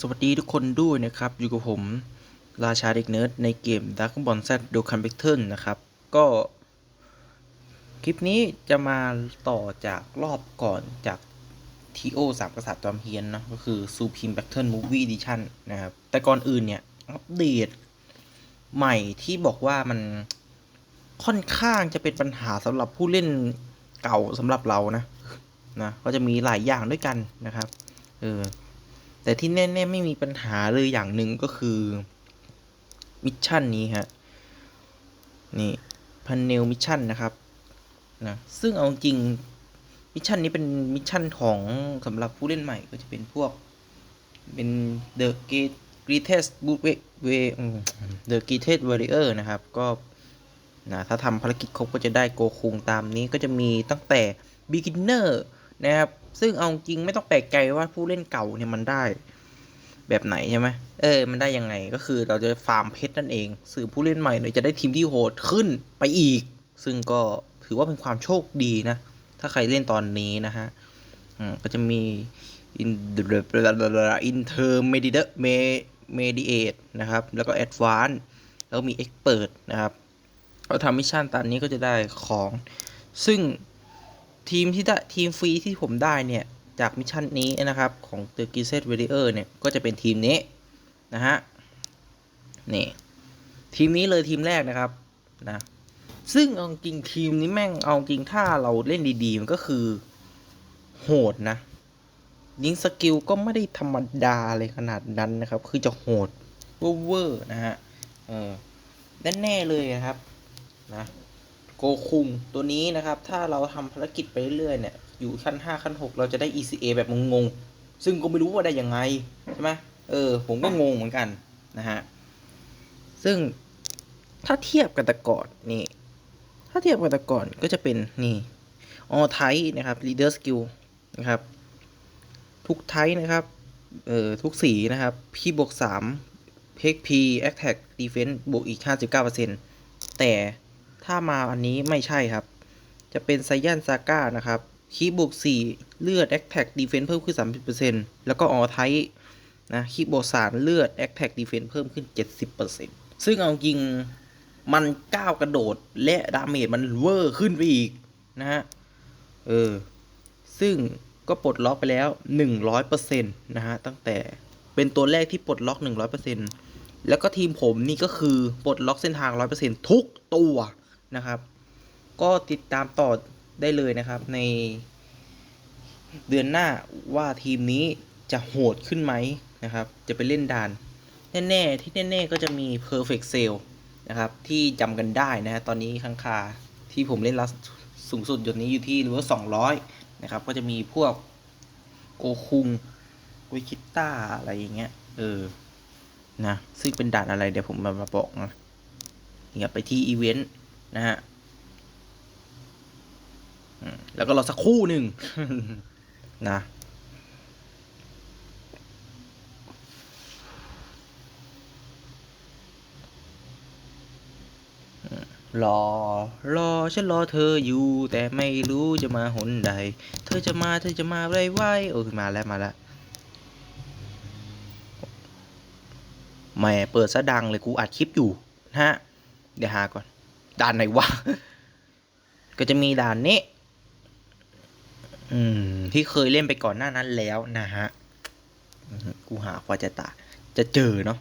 สวัสดีทุกคนด้วยนะครับ อยู่กับผม ราชาเด็กเนิร์ดในเกม d r a g o n Ball Z d o k a n b a t t l e นะครับ ก็ คลิปนี้จะมาต่อจากรอบก่อนจากทีโอสามกษัตริย์จอมเฮียนเนะก็คือ Supreme Battle Movie Edition นะครับ แต่ก่อนอื่นเนี่ย อัปเดตใหม่ที่บอกว่ามันค่อนข้างจะเป็นปัญหาสำหรับผู้เล่นเก่าสำหรับเรานะนะก็จะมีหลายอย่างด้วยกันนะครับเออ แต่ที่แน่ๆไม่มีปัญหาเลยอย่างหนึ่งก็คือมิชชั่นนี้ฮะนี่พันเนลมิชชั่นนะครับนะซึ่งเอาจริงมิชชั่นนี้เป็นมิชชั่นของสำหรับผู้เล่นใหม่ก็จะเป็นพวกเป็น The Greatest Boot Way The Greatest Warrior นะครับ ก็นะถ้าทำภารกิจครบก็จะได้โกคุงตามนี้ก็จะมีตั้งแต่ Beginner นะครับ ซึ่งเอาจริงไม่ต้องแปลกใจว่าผู้เล่นเก่าเนี่ยมันได้ แบบไหนใช่ไหมเออ มันได้ยังไงก็คือเราจะฟาร์มเพชรนั่นเองสื่อผู้เล่นใหม่เนี่ยจะได้ทีมที่โหดขึ้นไปอีก ซึ่งก็ถือว่าเป็นความโชคดีนะ ถ้าใครเล่นตอนนี้นะฮะอืมก็จะมี in intermediate mediate นะครับ แล้วก็ advanced แล้วมี expert นะครับเราทำมิชชั่นตามนี้ก็จะได้ของ ซึ่ง ทีมที่ได้ทีมฟรีที่ผมได้เนี่ย จากมิชชั่นนี้นะครับ ของ The g i z e t Warrior เนี่ย ก็จะเป็นทีมนี้ นะฮะ นี่ ทีมนี้เลยทีมแรกนะครับ นะ ซึ่งเอาจริงทีมนี้แม่งเอาจริงถ้าเราเล่นดีๆ มันก็คือ โหดนะยิงสกิลก็ไม่ได้ธรรมดาเลยขนาดนั้นนะครับ คือจะโหดเวอร์นะฮะ เออแน่ๆเลยนะครับ นะ โกคุงตัวนี้นะครับ ถ้าเราทำภารกิจไปเรื่อยๆเนี่ยอยู่ขั้น 5 ขั้น 6 เราจะได้ ECA แบบงงๆ ซึ่งก็ไม่รู้ว่าได้ยังไง ใช่ไหมเออ ผมก็งงเหมือนกันนะฮะ ซึ่งถ้าเทียบกันแต่ก่อนนี่ ถ้าเทียบกันแต่ก่อนก็จะเป็นนี่ออไทนะครับ leader skill นะครับ ทุกไทนะครับ เอ่อ ทุกสีนะครับ พี่บวก3 HP attack defense บวกอีก 59%แต่ ถ้ามาอันนี้ไม่ใช่ครับ จะเป็นไซยันซาก้านะครับคีบวก4 เลือด Attack Defense เพิ่มขึ้น 30%แล้วก็ออไทนะคีบวก3เลือด Attack Defense เพิ่มขึ้น 70%ซึ่งเอาจริงมันก้าวกระโดดและดาเมจมันเวอร์ขึ้นไปอีกนะฮะ เออ ซึ่งก็ปลดล็อกไปแล้ว 100%นะฮะ ตั้งแต่เป็นตัวแรกที่ปลดล็อก 100%แล้วก็ทีมผมนี่ก็คือปลดล็อกเส้นทาง 100%ทุกตัว นะครับ ก็ติดตามต่อได้เลยนะครับในเดือนหน้าว่าทีมนี้จะโหดขึ้นไหมนะครับ จะไปเล่นด่าน แน่ๆ ที่แน่ ๆ ก็จะมี Perfect Sale นะครับ ที่จำกันได้นะฮะตอนนี้ค้างคาที่ผมเล่นลัสสูงสุดหยดนี้อยู่ที่หรือว่า200 นะครับ ก็จะมีพวกโกคุงวิคิต้าอะไรอย่างเงี้ย เออ นะ ซึ่งเป็นด่านอะไรเดี๋ยวผมมาบอกนะอย่าไปที่อีเวนต์ นะฮะแล้วก็รอสักคู่หนึ่งนะรอ รอ ฉันรอเธออยู่ แต่ไม่รู้จะมาหนใด เธอจะมา เธอจะมาไรไว้โอ้ยมาแล้ว มาแล้วแหม่เปิดซะดังเลย กูอัดคลิปอยู่ นะฮะ เดี๋ยวหาก่อน ด่านไหนวะ ก็จะมีด่านนี้ อืม ที่เคยเล่นไปก่อนหน้านั้นแล้วนะฮะ กูหากว่าจะตา จะเจอเนาะ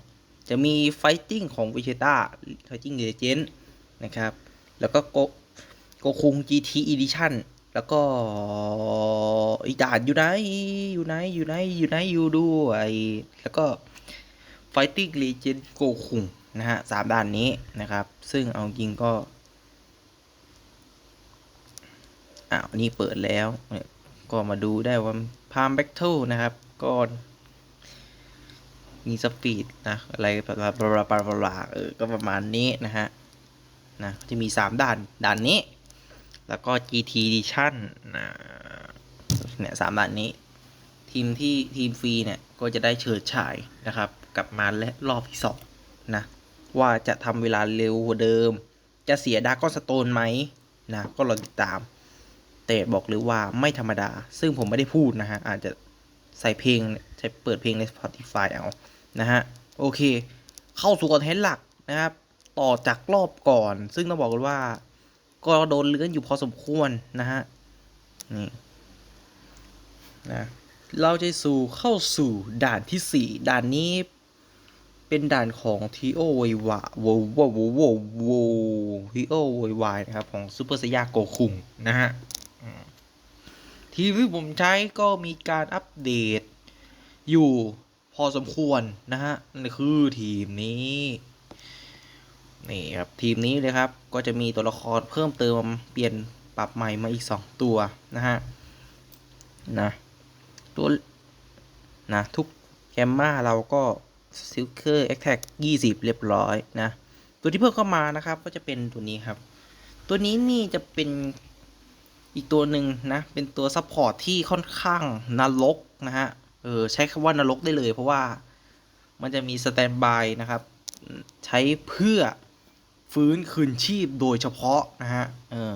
จะมีไฟติ้งของวิเชต้าไฟติ้งเลเจนด์นะครับ แล้วก็โกโกคุง GT Edition แล้วก็อีด่านอยู่ไหน อยู่ไหน อยู่ไหน อยู่ไหน อยู่ด้วย แล้วก็ Fighting Legend โกคุง นะฮะสามด่านนี้นะครับ ซึ่งเอาจริงก็อ้าวนี่เปิดแล้วเนี่ยก็มาดูได้ว่าพามแบ็กเทิลนะครับ ก็มีสปีดนะอะไรบลาบลาบลาบลาเออก็ประมาณนี้นะฮะนะจะมีสามด่าน ด่านนี้ แล้วก็ GT Edition นะเนี่ยสามด่านนี้ ทีมที่ทีมฟรีเนี่ย ก็จะได้เฉิดฉายนะครับ กลับมาและรอบที่สองนะ ว่าจะทำเวลาเร็วกว่าเดิม จะเสียดากอนสโตนไหมนะก็รอติดตาม แต่บอกเลยว่าไม่ธรรมดา ซึ่งผมไม่ได้พูดนะฮะ อาจจะใส่เพลงใช้เปิดเพลงใน Spotify เอานะฮะ โอเค เข้าสู่คอนเทนต์หลักนะครับ ต่อจากรอบก่อน ซึ่งต้องบอกกันว่า ก็โดนเลื่อนอยู่พอสมควรนะฮะ นี่นะเราจะสู่เข้าสู่ด่านที่ 4 ด่านนี้ เป็นด่านของทีโอไววาโววโววโวทีโอไววายนะครับของซูเปอร์สยาโกคุงนะฮะทีวีผมใช้ก็มีการอัปเดตอยู่พอสมควรนะฮะนี่คือทีมนี้นี่ครับทีมนี้เลยครับก็จะมีตัวละครเพิ่มเติมเปลี่ยนปรับใหม่มาอีก 2 ตัวนะฮะนะตัวนะทุกแคมมาเราก็ ซิลเคอร์แอคแท็กยี่สิบเรียบร้อยนะ ตัวที่เพิ่มเข้ามานะครับก็จะเป็นตัวนี้ครับ ตัวนี้นี่จะเป็นอีกตัวหนึ่งนะ เป็นตัวซัพพอร์ตที่ค่อนข้างนรกนะฮะ เออใช้คำว่านรกได้เลย เพราะว่ามันจะมีสแตนบายนะครับ ใช้เพื่อฟื้นคืนชีพโดยเฉพาะนะฮะ เออ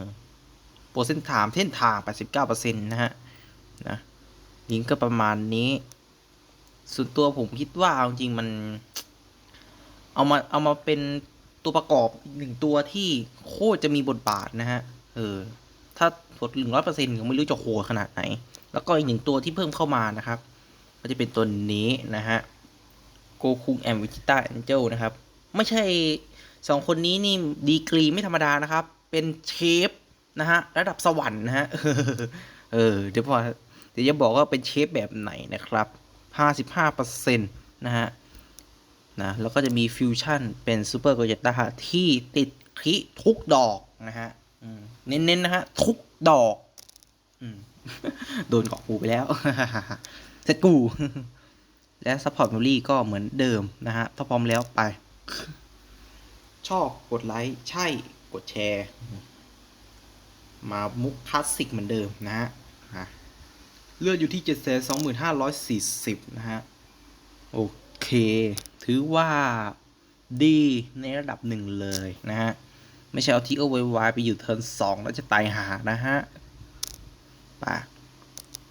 โปรเซ็นต์ถามเส้นทาง 89%นะฮะ นะลิงก์ก็ประมาณนี้ ส่วนตัวผมคิดว่าจริงมัน เอามาเอามาเป็นตัวประกอบหนึ่งตัวที่โคตรจะมีบทบาทนะฮะ เออ ถ้าหดหนึ่งร้อยเปอร์เซ็นต์ก็ไม่รู้จะโหขนาดไหน แล้วก็อีกหนึ่งตัวที่เพิ่มเข้ามานะครับ ก็จะเป็นตัวนี้นะฮะโกคุงแอมวิจิต้าแอนเจลนะครับ ไม่ใช่สองคนนี้นี่ดีกรีไม่ธรรมดานะครับ เป็นเชฟนะฮะ ระดับสวรรค์นะฮะ เออ เดี๋ยวพอเดี๋ยวจะบอกว่าเป็นเชฟแบบไหนนะครับ 55%นะฮะนะแล้วก็จะมีฟิวชั่นเป็นซูเปอร์โกเจต้าที่ติดคิทุกดอกนะฮะเน้นๆนะฮะทุกดอกโดนเกาะกูไปแล้วเซ็ตกู และซัพพอร์ตมูลี่ก็เหมือนเดิมนะฮะ ถ้าพร้อมแล้วไป ชอบกดไลค์ ใช่กดแชร์ มามุกคลาสสิกเหมือนเดิมนะฮะ เลือดอยู่ที่ 725,40นห้าร้อยสี่สิบนะฮะ โอเค ถือว่าดีในระดับหนึ่งเลยนะฮะ ไม่ใช่เอาทีโอไวไปอยู่เทิร์นสองแล้วจะตายหานะฮะป่ะ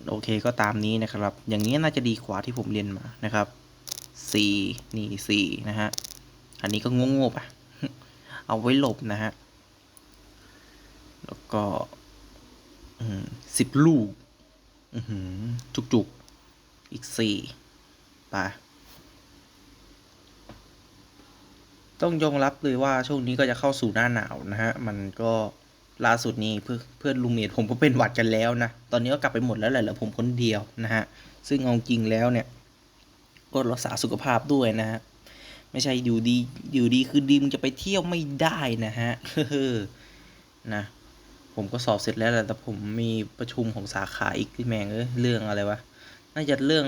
โอเคก็ตามนี้นะครับ อย่างนี้น่าจะดีกว่าที่ผมเรียนมานะครับสี่นี่สี่นะฮะ อันนี้ก็งงๆไะเอาไว้หลบนะฮะ แล้วก็สิบลูก จุกๆอีกสี่ไปต้องยอมรับเลยว่าช่วงนี้ก็จะเข้าสู่หน้าหนาวนะฮะ มันก็ล่าสุดนี้เพื่อเพื่อนลุงเมียผมก็เป็นหวัดกันแล้วนะ ตอนนี้ก็กลับไปหมดแล้วแหละเหลือผมคนเดียวนะฮะ ซึ่งเอาจริงแล้วเนี่ย ก็รักษาสุขภาพด้วยนะฮะ ไม่ใช่อยู่ดีอยู่ดีคือดีมึงจะไปเที่ยวไม่ได้นะฮะนะ ผมก็สอบเสร็จแล้วแหละแต่ผมมีประชุมของสาขาอีกที่แมงเอ้เรื่องอะไรวะน่าจะเรื่อง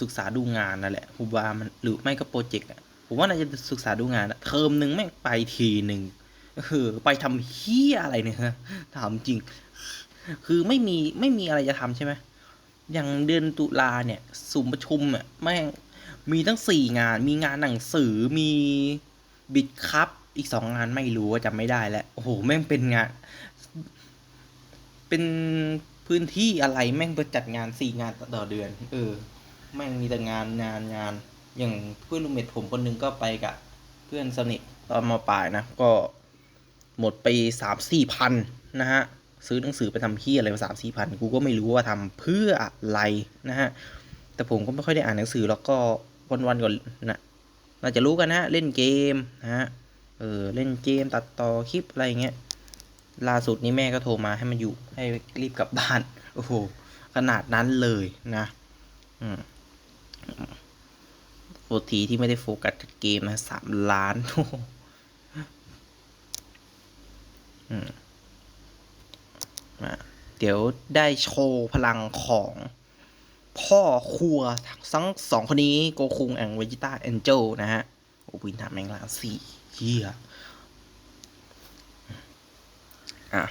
ศึกษาดูงานนั่นแหละผมว่ามันหรือไม่ก็โปรเจกต์ผมว่าน่าจะศึกษาดูงานเทอมหนึ่งไม่ไปทีหนึ่งเออไปทำเฮียอะไรเนี่ยถามจริง คือไม่มีไม่มีอะไรจะทำใช่ไหมอย่างเดือนตุลาเนี่ยสุมประชุมอะแม่งมีทั้งสี่งาน มีงานหนังสือมีบิดครับอีกสองงานไม่รู้จำไม่ได้แล้วโอ้โหแม่งเป็นงาน เป็นพื้นที่อะไรแม่งไปจัดงานสี่งานต่อเดือน เออ แม่งมีแต่งานงานงาน อย่างเพื่อนลูกเม็ดผมคนนึงก็ไปกับ เพื่อนสนิทตอนมาปลายนะ ก็หมดไปสามสี่พันนะฮะ ซื้อหนังสือไปทำเพี้ยอะไรมาสามสี่พันกูก็ไม่รู้ว่าทำเพื่ออะไรนะฮะ แต่ผมก็ไม่ค่อยได้อ่านหนังสือแล้วก็วันวันก่อนนะน่าจะรู้กันนะเล่นเกมนะฮะเออเล่นเกมตัดต่อคลิปอะไรเงี้ย ล่าสุดนี้แม่ก็โทรมาให้มันอยู่ ให้รีบกลับบ้าน โอ้โห ขนาดนั้นเลยนะ อืมโอทีที่ไม่ได้โฟกัสเกมนะสามล้านโอ้เดี๋ยวได้โชว์พลังของพ่อครัวทั้งสองคนนี้ โกคุงแองเวจิต้าแอนเจลนะฮะ โอ้บินทำแมงลาสี่เยี่ย อะ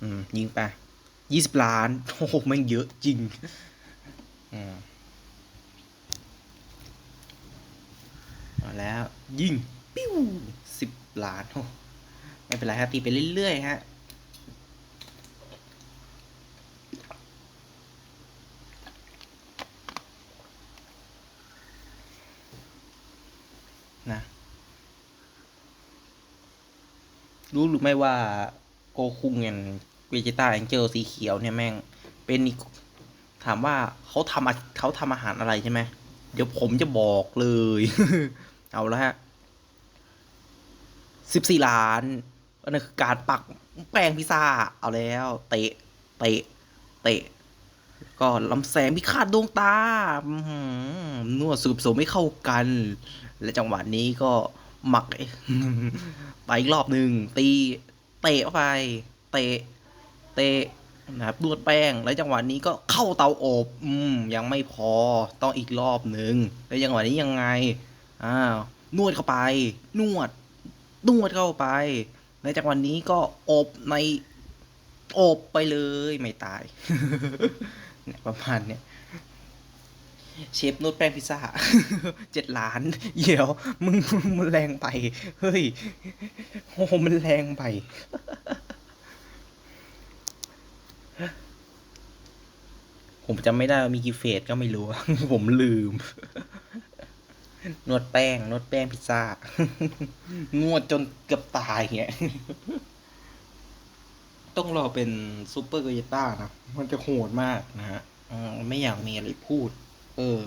อืม ยิงไปยี่สิบล้าน โอ้โหแม่งเยอะจริง อืมาแล้ว ยิง ปิ้วสิบล้านโอ้ไม่เป็นไรครับ ตีไปเรื่อยๆฮะ รู้หรือไม่ว่าโกคุงเงินเวจิต้าแองเจิลสีเขียวเนี่ยแม่ง เป็นอีกถามว่าเขาทำเขาทำอาหารอะไรใช่ไหมเดี๋ยวผมจะบอกเลย เอาละฮะสิบสี่ล้านอันนั้นคือการปักแป้งพิซซ่า เอาแล้ว เตะ เตะ เตะ ก็ลำแสงพิฆาตดวงตาหนวดสืบสมไม่เข้ากัน และจังหวะนี้ก็ หมักไปอีกรอบหนึ่งตีเตะเข้าไป เตะ เตะนะครับนวดแป้งแล้วจังหวะนี้ก็เข้าเตาอบ อืม ยังไม่พอต้องอีกรอบหนึ่งแล้วจังหวะนี้ยังไงอ้าวนวดเข้าไป นวด นวดเข้าไปในจังหวะนี้ก็อบในอบไปเลยไม่ตายเนี่ยประมาณเนี่ย เชฟนวดแป้งพิซซ่าเจ็ดล้าน เดี๋ยว มึงมึงมันแรงไป เฮ้ยโอ้โหมันแรงไป ผมจำไม่ได้มีกี่เฟสก็ไม่รู้ ผมลืม นวดแป้ง นวดแป้งพิซซ่า นวดจนเกือบตายเงี้ย ต้องรอเป็นซูเปอร์เกเยต้านะ มันจะโหดมากนะฮะไม่อยากมีอะไรพูด เออ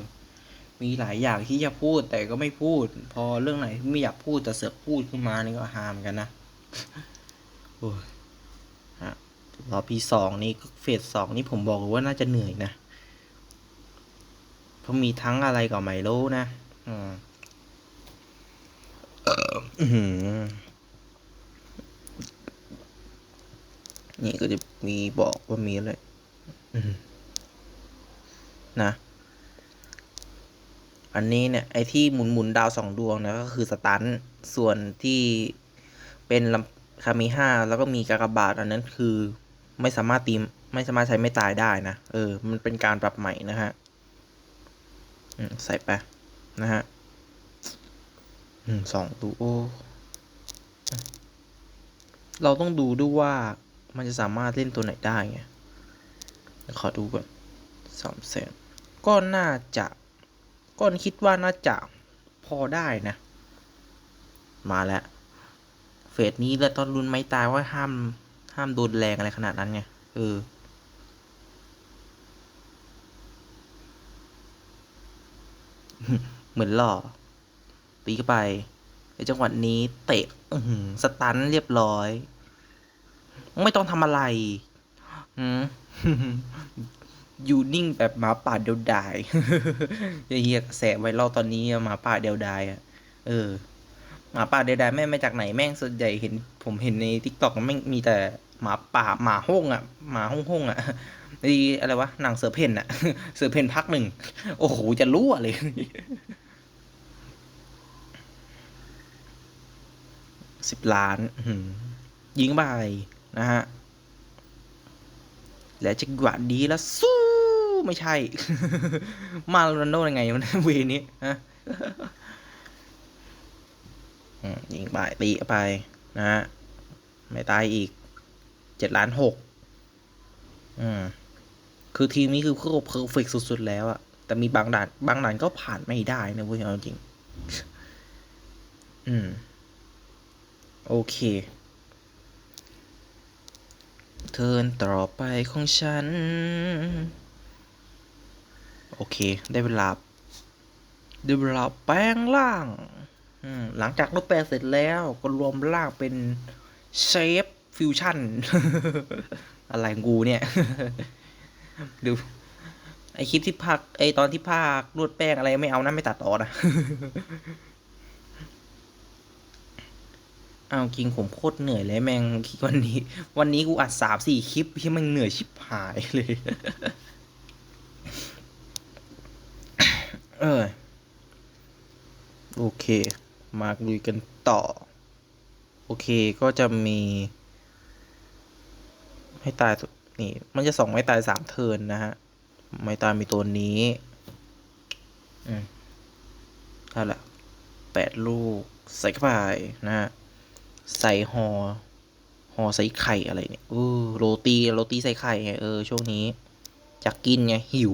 มีหลายอย่างที่จะพูดแต่ก็ไม่พูด พอเรื่องไหนที่ไม่อยากพูดแต่เสือกพูดขึ้นมานี่ก็หามกันนะโอ้ยฮะรอปีสองนี่เฟสสองนี่ผมบอกเลยว่าน่าจะเหนื่อยนะเพราะมีทั้งอะไรก็ไม่รู้นะอืมเอ่ออื้อหือนี่ก็จะมีบอกว่ามีอะไรอืมนะ อันนี้เนี่ยไอที่หมุนหมุนดาวสองดวงนะก็คือสตันท์ส่วนที่เป็นลำคามีห้าแล้วก็มีกากบาทอันนั้นคือไม่สามารถตีมไม่สามารถใช้ไม่ตายได้นะ เออ มันเป็นการปรับใหม่นะฮะอืมใส่ไปนะฮะอืมสองตัวโอเราต้องดูด้วยว่ามันจะสามารถเล่นตัวไหนได้ไงเดี๋ยขอดูก่อนสามแสนก็น่าจะ ก็คิดว่าน่าจะพอได้นะ มาแล้ว เฟสนี้แล้วตอนรุนไม่ตายว่าห้าม ห้ามโดนแรงอะไรขนาดนั้นไง เออ เหมือนหล่อ ตีเข้าไปในจังหวะนี้เตะอือหือสตันเรียบร้อย ไม่ต้องทำอะไร อยู่นิ่งแบบหมาป่าเดียวดายเฮียกระแสไวรัลตอนนี้หมาป่าเดียวดายอะเออหมาป่าเดียวดายแม่งมาจากไหนแม่งส่วนใหญ่เห็น ผมเห็นในทิกตอกแม่งมีแต่หมาป่าหมาห้งอะหมาห้งห้งอะไอ้อะไรวะหนังเสือเพ่นอะ เสือเพ่นพักหนึ่งโอ้โหจะรู้อะไรสิบล้านยิงไปนะฮะและจังหวะดีแล้วสู้ ไม่ใช่ มาโรนโดยังไงมันเวนี้ฮะอืมยิงไปตีไป นะฮะไม่ตายอีกเจ็ดล้านหกอืมคือทีมนี้คือคือเพอร์เฟกสุด ๆ แล้วอะแต่มีบางด่าน บางด่านก็ผ่านไม่ได้นะเว้ยเอาจริง อืม โอเค เทิร์นต่อไปของฉัน โอเค ได้เวลาได้เวลาแปลงร่างหลังจากรูปแปลงเสร็จแล้วก็รวมร่างเป็นเชฟฟิวชั่น อะไรงกูเนี่ยดูไอคลิปที่ภาคไอตอนที่ภาคนวดแป้งอะไรไม่เอานะไม่ตัดต่อนะเอาจริงผมโคตรเหนื่อยเลยแม่งวันนี้ วันนี้กูอัดสามสี่คลิปที่มันเหนื่อยชิบหายเลย เออ โอเค มาลุยกันต่อ โอเคก็จะมี ให้ตายนี่ มันจะส่องไม่ตายสามเทินนะฮะ ไม่ตายมีตัวนี้ อืมเอาละแปดลูก ใส่เข้าไปนะฮะ ใส่หอ่อห่อใส่ไข่อะไรเนี่ยเออโรตี โรตีใส่ไข่ไงเออ ช่วงนี้อยากกินไงหิว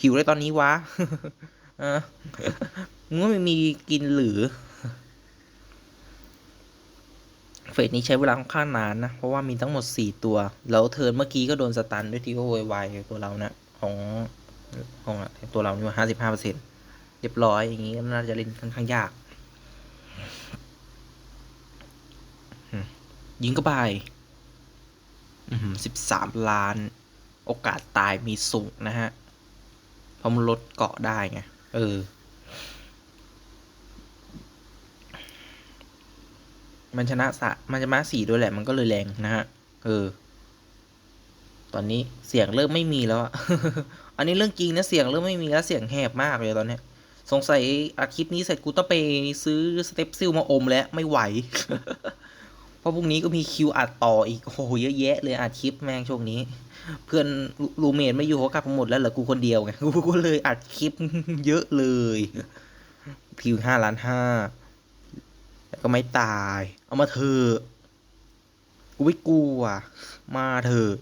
หิวเลยตอนนี้วะเออมึงไม่มีกินหรือ เฟสนี้ใช้เวลาค่อนข้างนานนะ เพราะว่ามีทั้งหมด 4 ตัว แล้วเทิร์นเมื่อกี้ก็โดนสตันด้วยทีโอไวตัวเรานะของของตัวเรานี่ว่าห้าสิบห้าเปอร์เซ็นเรียบร้อยอย่างนี้ก็น่าจะเล่นค่อนข้างยากยิงก็ไปสิบสามล้าน โอกาสตายมีสูงนะฮะ ราะมันลดเกาะได้ไง เออ มันชนะสะมันจะมาสี่ด้วยแหละ มันก็เลยแรงนะฮะ เออ ตอนนี้เสียงเริ่มไม่มีแล้วอะอันนี้เรื่องจริงนะเสียงเริ่มไม่มีแล้วเสียงแหบมากเลยตอนเนี้ยสงสัยอาคลิปนี้เสร็จกูต้องไปซื้อสเต็ปซิลมาอมแล้วไม่ไหว ราะพรุ่งนี้ก็มีคิวอัดต่ออีกโอ้โหเยอะแยะเลยอัดคลิปแม่งช่วงนี้ เพื่อนรูเมทไม่อยู่เขากลับหมดแล้วเหลือกูคนเดียวไงกูก็เลยอัดคลิปเยอะเลยพิวห้าล้านห้าแต่ก็ไม่ตาย เอามาเถอะกูไม่กลัวมาเถอะ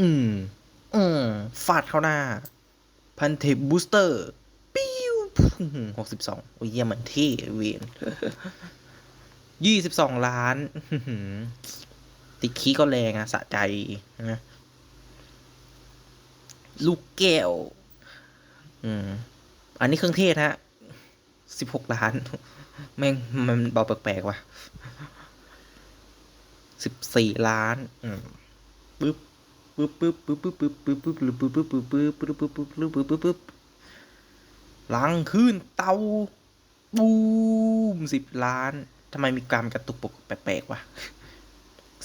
อืมอืมฟาดเข้าหน้า พันเทปบูสเตอร์ปิ้วหกสิบสองโอ้ยเยี่ยมเหมือนที่เวน ยี่สิบสองล้านติดขี้ก็แรงอะสะใจนะลูกแก้ว อืม อันนี้เครื่องเทศฮะสิบหกล้าน แม่งมันเบาแปลกๆว่ะสิบสี่ล้าน อืมปึ๊บปึ๊บปึ๊บปึ๊บปึ๊บปึ๊บปึ๊บปึ๊บปึ๊บปึ๊บปึ๊บปึ๊บปึ๊บปึ๊บปึ๊บปึ๊บปึ๊บปึ๊บปึ๊บลังขึ้นเตาบูมสิบล้าน ทำไมมีการกระตุกปกแปลกๆวะ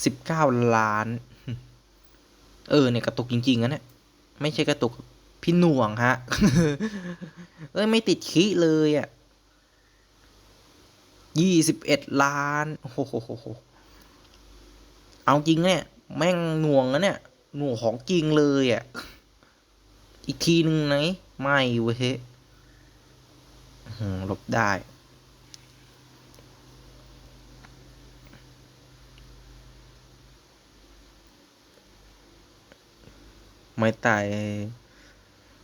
สิบเก้าล้าน เออเนี่ยกระตุกจริงๆนะเนี่ยไม่ใช่กระตุกพี่หน่วงฮะ เอ้ยไม่ติดขี้เลยอะยี่สิบเอ็ดล้านโอ้โหเอาจริงเนี่ย แม่งหน่วงนะเนี่ย หน่วงของจริงเลยอะ อีกทีหนึ่งไหนไม่เว้ยหลบได้ ไม้ตาย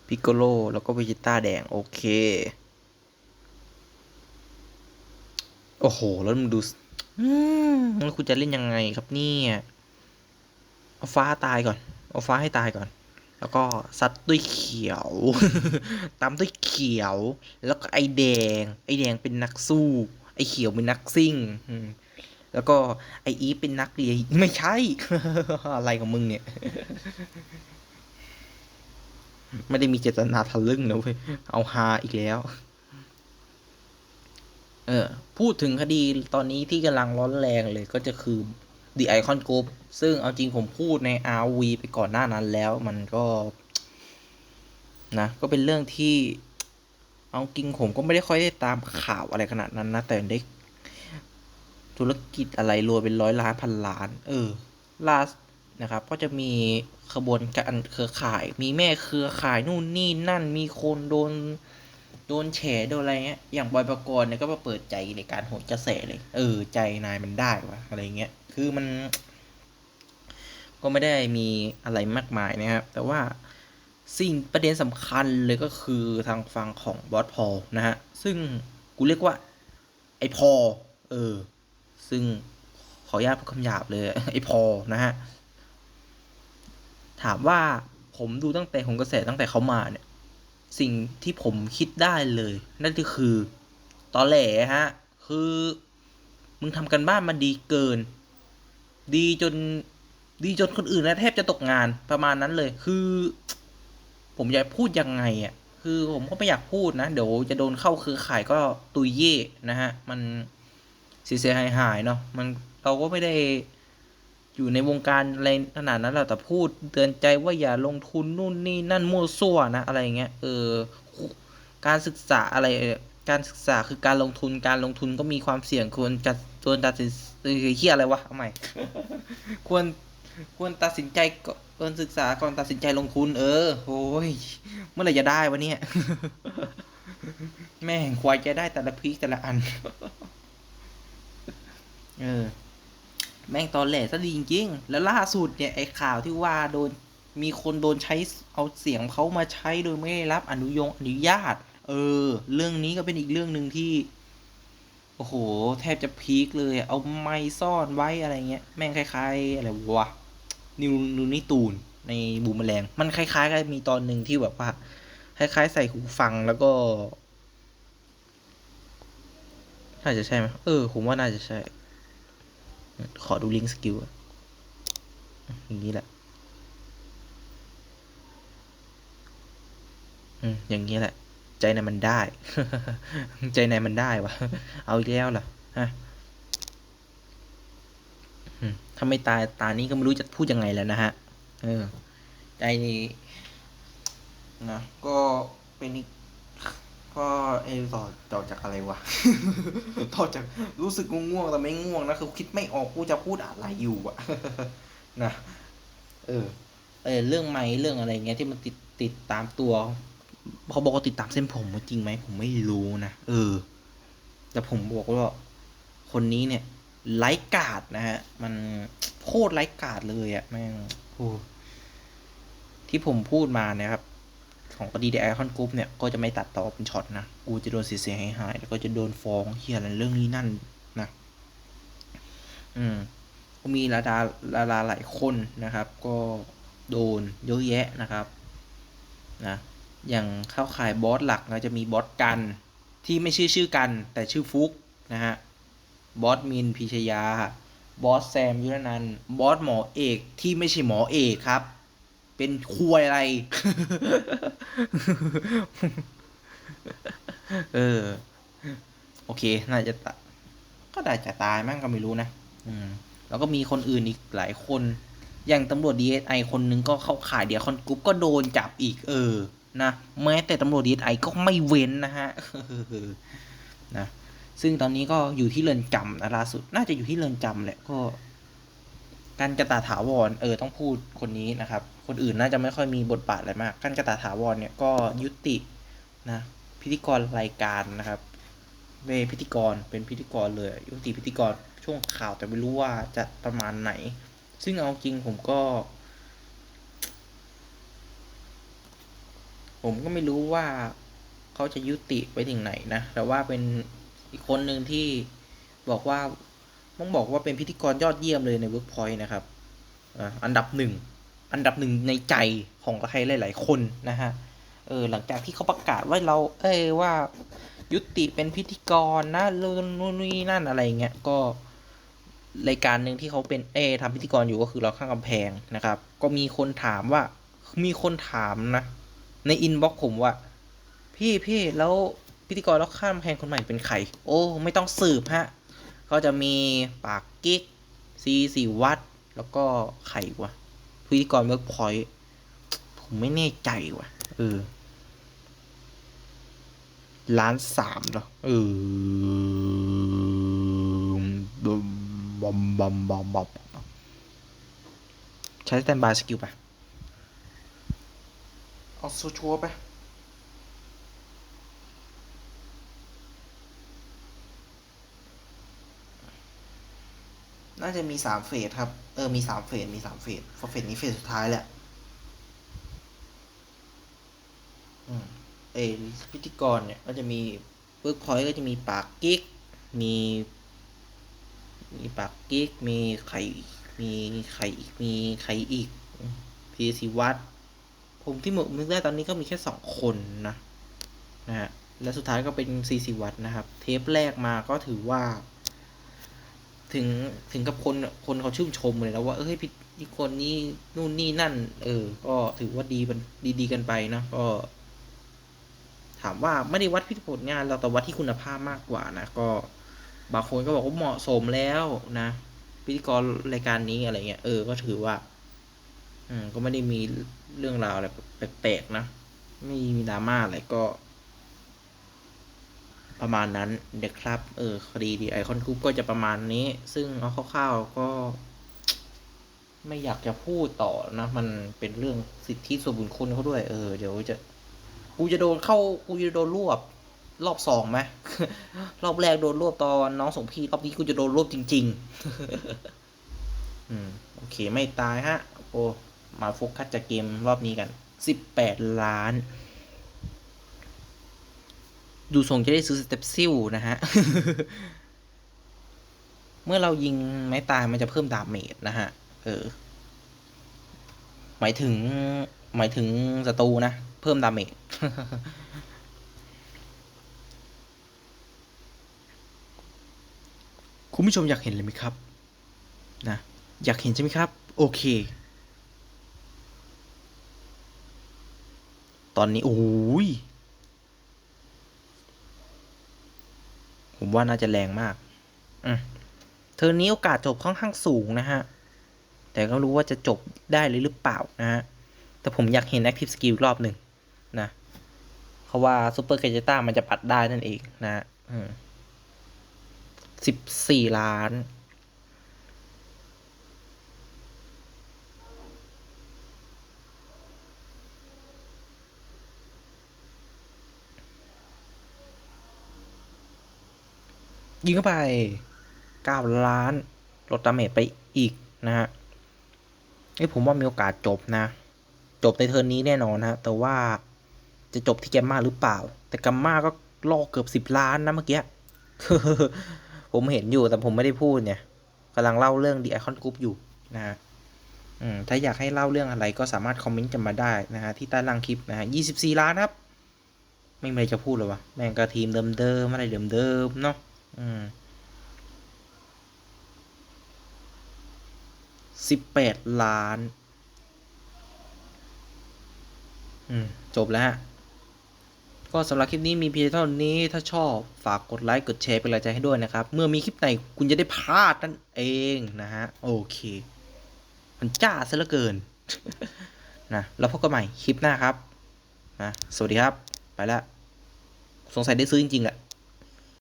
พิกโกโลแล้วก็เวจิต้าแดง โอเค โอ้โห แล้วมึงดูอืมแล้วคุณจะเล่นยังไงครับเนี่ยเอาฟ้าตายก่อน เอาฟ้าให้ตายก่อน แล้วก็ซัดด้วยเขียวตามด้วยเขียว แล้วก็ไอแดง ไอแดงเป็นนักสู้ ไอเขียวเป็นนักซิ่งแล้วก็ไออีเป็นนักเรียนไม่ใช่ อะไรของมึงเนี่ย ไม่ได้มีเจตนาทะลึ่งนะเว้ย เอาฮาอีกแล้ว เออ พูดถึงคดีตอนนี้ที่กำลังร้อนแรงเลยก็จะคือ The Icon Group ซึ่งเอาจริงผมพูดใน RV ไปก่อนหน้านั้นแล้ว มันก็ นะ ก็เป็นเรื่องที่ เอาจริงผมก็ไม่ได้ค่อยได้ตามข่าวอะไรขนาดนั้นนะ แต่ได้ธุรกิจอะไรรวยเป็นร้อยล้านพันล้าน เออล่านะครับ ก็จะมี ขบวนการเครือข่าย มีแม่เครือข่ายนู่นนี่นั่นมีคนโดนโดนแฉโดนอะไรเงี้ย อย่างบอยประกรณ์เนี่ยก็มาเปิดใจในการโหดกระแสเลย เออ ใจนายมันได้วะอะไรเงี้ย คือมัน ก็ไม่ได้มีอะไรมากมายนะครับ แต่ว่าสิ่งประเด็นสำคัญเลยก็คือทางฝั่งของบอสพอนะฮะ ซึ่งกูเรียกว่า ไอพอ เออ ซึ่งขออนุญาตพูดคำหยาบเลย ไอพอนะฮะ ถามว่าผมดูตั้งแต่ของกระแสตั้งแต่เขามาเนี่ย สิ่งที่ผมคิดได้เลย นั่นก็คือตอนแหลฮะ คือมึงทำกันบ้านมาดีเกิน ดีจนดีจนคนอื่นนะแทบจะตกงานประมาณนั้นเลย คือ ผมอยากพูดยังไงอะ คือผมก็ไม่อยากพูดนะ เดี๋ยวจะโดนเข้าคือขายก็ตุยเย่นะฮะ มันเสียหายหายเนาะ มันเราก็ไม่ได้ อยู่ในวงการอะไรขนาดนั้นเราแต่พูดเตือนใจว่าอย่าลงทุนนู่นนี่นั่นมั่วซั่วนะอะไรเงี้ยเออการศึกษาอะไรการศึกษาคือการลงทุนการลงทุนก็มีความเสี่ยงควรจะควรตัดสินเฮียอะไรวะเอาใหม่ควรควรตัดสินใจก่อนควรศึกษาก่อนตัดสินใจลงทุน เออโอ้ยเมื่อไหร่จะได้วะเนี่ยแม่งควายจะได้แต่ละพีคแต่ละอัน เออ แม่งตอนแหลซะดีจริงๆ แล้วล่าสุดเนี่ยไอ้ข่าวที่ว่าโดนมีคนโดนใช้เอาเสียงเขามาใช้โดยไม่ได้รับอนุยงอนุญาต เออ เรื่องนี้ก็เป็นอีกเรื่องหนึ่งที่ โอ้โห แทบจะพีคเลย เอาไม้ซ่อนไว้อะไรเงี้ย แม่งคล้ายๆ อะไรวะ นิวนูนี่ตูนในบูมแมลง มันคล้ายๆกันมีตอนหนึ่งที่แบบว่า คล้ายๆ ใส่หูฟังแล้วก็ น่าจะใช่ไหมเออ ผมว่าน่าจะใช่ ขอดูลิงก์สกิลอย่างนี้แหละ อืม อย่างนี้แหละ ใจในมันได้ ใจในมันได้วะ เอาอีกแล้วเหรอฮะถ้าไม่ตายตานี้ก็ไม่รู้จะพูดยังไงแล้วนะฮะ เออ ใจนี้นะ ก็เป็นอีก ก็เอต่อต่อจากอะไรวะ ต่อจากรู้สึกง่วงแต่ไม่ง่วงนะคือคิดไม่ออกกูจะพูดอะไรอยู่อะนะเออเออเรื่องไม้เรื่องอะไรเงี้ยที่มันติดติดตามตัวเขาบอกว่าติดตามเส้นผมจริงไหมผมไม่รู้นะเออ แต่ผมบอกว่า คนนี้เนี่ยไร้กาดนะฮะ มันโคตรไร้กาดเลยอะแม่งโอ้ที่ผมพูดมาเนี่ยครับ ของดีดีไอคอนกรุ๊ปเนี่ย ก็จะไม่ตัดต่อเป็นช็อตนะ กูจะโดนเสียหายหายแล้วก็จะโดนฟ้องเฮียอะไรเรื่องนี้นั่นนะ อืม ก็มีดาราดาราหลายคนนะครับ ก็โดนเยอะแยะนะครับ นะ อย่างเข้าขายบอสหลักก็จะมีบอสกัน ที่ไม่ชื่อชื่อกัน แต่ชื่อฟุกนะฮะ บอสมินพิชยา บอสแซมยุรนัน บอสหมอเอกที่ไม่ใช่หมอเอกครับ เป็นควยอะไร เออ โอเค น่าจะตก็ได้จะตายมั้งก็ไม่รู้นะ อืม แล้วก็มีคนอื่นอีกหลายคน อย่างตำรวจ DSI คนนึงก็เข้าข่ายเดียวคอนกรุ๊ปก็โดนจับอีก เออ นะ แม้แต่ตำรวจ DSI ก็ไม่เว้นนะฮะ นะ ซึ่งตอนนี้ก็อยู่ที่เรือนจำนะล่าสุด น่าจะอยู่ที่เรือนจำแหละ ก็การกระตาถาวร เออ ต้องพูดคนนี้นะครับ คนอื่นน่าจะไม่ค่อยมีบทบาทอะไรมากการกระตาถาวรเนี่ยก็ยุตินะพิธีกรรายการนะครับเวพิธีกรเป็นพิธีกรเลยยุติพิธีกรช่วงข่าวแต่ไม่รู้ว่าจะประมาณไหน ซึ่งเอาจริงผมก็ ผมก็ไม่รู้ว่าเขาจะยุติไปถึงไหนนะ แต่ว่าเป็นอีกคนหนึ่งที่บอกว่าต้องบอกว่าเป็นพิธีกรยอดเยี่ยมเลยใน Workpoint นะครับอันดับหนึ่ง อันดับหนึ่งในใจของใครหลาย ๆ คนนะฮะ เออหลังจากที่เขาประกาศว่าเรา เอ้ยว่ายุติเป็นพิธีกรนะรนู่นนี่นั่นอะไรเงี้ยก็รายการหนึ่งที่เขาเป็นเอทำพิธีกรอยู่ก็คือเราข้างกำแพงนะครับ ก็มีคนถามว่ามีคนถามนะ ในอินบ็อกผมว่า พี่พี่แล้วพิธีกรแล้วข้ามแพงคนใหม่เป็นใคร โอ้ ไม่ต้องสืบฮะ ก็จะมีปากกิ๊กซีสีวัด แล้วก็ใครวะ พิธีกรเวิร์กพอยต์ผมไม่แน่ใจว่ะ เออล้านสามเหรอเออบอมบอมบอมบอมบอมใช้สแตนบายสกิลไป เอาโซชัวไป น่าจะมีสามเฟสครับ เออ มีสามเฟส มีสามเฟสเฟสนี้เฟสสุดท้ายแหละ อืมเออพิธีกรเนี่ย ก็จะมีเวิร์กพอยต์ก็จะมีปากกิ๊ก มี มีปากกิ๊ก มีไข่มีไข่อีก มีไข่อีก พีซีวัดผมที่หมกนึกได้ตอนนี้ก็มีแค่สองคนนะ นะฮะ และสุดท้ายก็เป็นซีซีวัดนะครับ เทปแรกมาก็ถือว่า ถึงถึงกับคนคนเขาชื่นชมเลยแล้วว่าเอ้ยพิธีกรนี้นู่นนี่นั่น เออ ก็ถือว่าดีมันดีดีกันไปนะก็ ถามว่าไม่ได้วัดที่ผลงานเราแต่วัดที่คุณภาพมากกว่านะก็บางคนก็บอกว่าเหมาะสมแล้วนะพิธีกรรายการนี้อะไรเงี้ยเออก็ถือว่า อืมก็ไม่ได้มีเรื่องราวอะไรแปลกๆนะไม่มีดราม่าอะไรก็ ประมาณนั้นเด็กครับ เออคดีดีไอคอนกรุ๊ปก็จะประมาณนี้ ซึ่งเอาคร่าวๆก็ ไม่อยากจะพูดต่อนะ มันเป็นเรื่องสิทธิส่วนบุคคลเขาด้วย เออ เดี๋ยวจะ กูจะโดนเข้า กูจะโดนรวบ รอบสองไหมรอบแรกโดนรวบตอนน้องสมพีรอบนี้กูจะโดนรวบจริง ๆ อืม โอเค ไม่ตายฮะ โอ้ มาโฟกัสจากเกมรอบนี้กันสิบแปดล้าน ดูทรงจะได้ซื้อสเต็ปซิลนะฮะ เมื่อเรายิงไม้ตายมันจะเพิ่มดาเมจนะฮะ เออ หมายถึง หมายถึงศัตรูนะ เพิ่มดาเมจคุณผู้ชมอยากเห็นเลยไหมครับ นะ อยากเห็นใช่ไหมครับ โอเค ตอนนี้ โอ้ย ผมว่าน่าจะแรงมากอืมเทอร์นี้โอกาสจบค่อนข้างสูงนะฮะ แต่ก็รู้ว่าจะจบได้เลยหรือเปล่านะฮะ แต่ผมอยากเห็นแอคทีฟสกิลรอบหนึ่งนะ เพราะว่าซูเปอร์เกจต้ามันจะปัดได้นั่นเองนะฮะสิบสี่ล้าน ยิงเข้าไปเก้าล้านลดดาเมจไปอีกนะฮะเอ้ยผมว่ามีโอกาสจบนะ จบในเทิร์นนี้แน่นอนนะแต่ว่าจะจบที่แกมมาหรือเปล่า แต่แกมมาก็ล่อเกือบสิบล้านนะเมื่อกี้ผมเห็นอยู่แต่ผมไม่ได้พูดเนี่ยกำลังเล่าเรื่อง The Icon Group อยู่นะฮะถ้าอยากให้เล่าเรื่องอะไรก็สามารถคอมเมนต์กันมาได้นะฮะที่ใต้ล่างคลิปนะฮะยี่สิบสี่ล้านครับ ไม่มีอะไรจะพูดเลยวะแม่งกระทีมเดิมๆอะไรเดิมๆเนาะ อืมสิบแปดล้าน อืม จบแล้วฮะ ก็สำหรับคลิปนี้มีเพียงเท่านี้ ถ้าชอบฝากกดไลค์ กดแชร์เป็นกำลังใจให้ด้วยนะครับ เมื่อมีคลิปไหนคุณจะได้พลาดนั่นเองนะฮะ โอเค มันจ้าซะเหลือเกิน นะ แล้วพบกันใหม่คลิปหน้าครับ นะ สวัสดีครับ ไปแล้ว สงสัยได้ซื้อจริงๆแหละ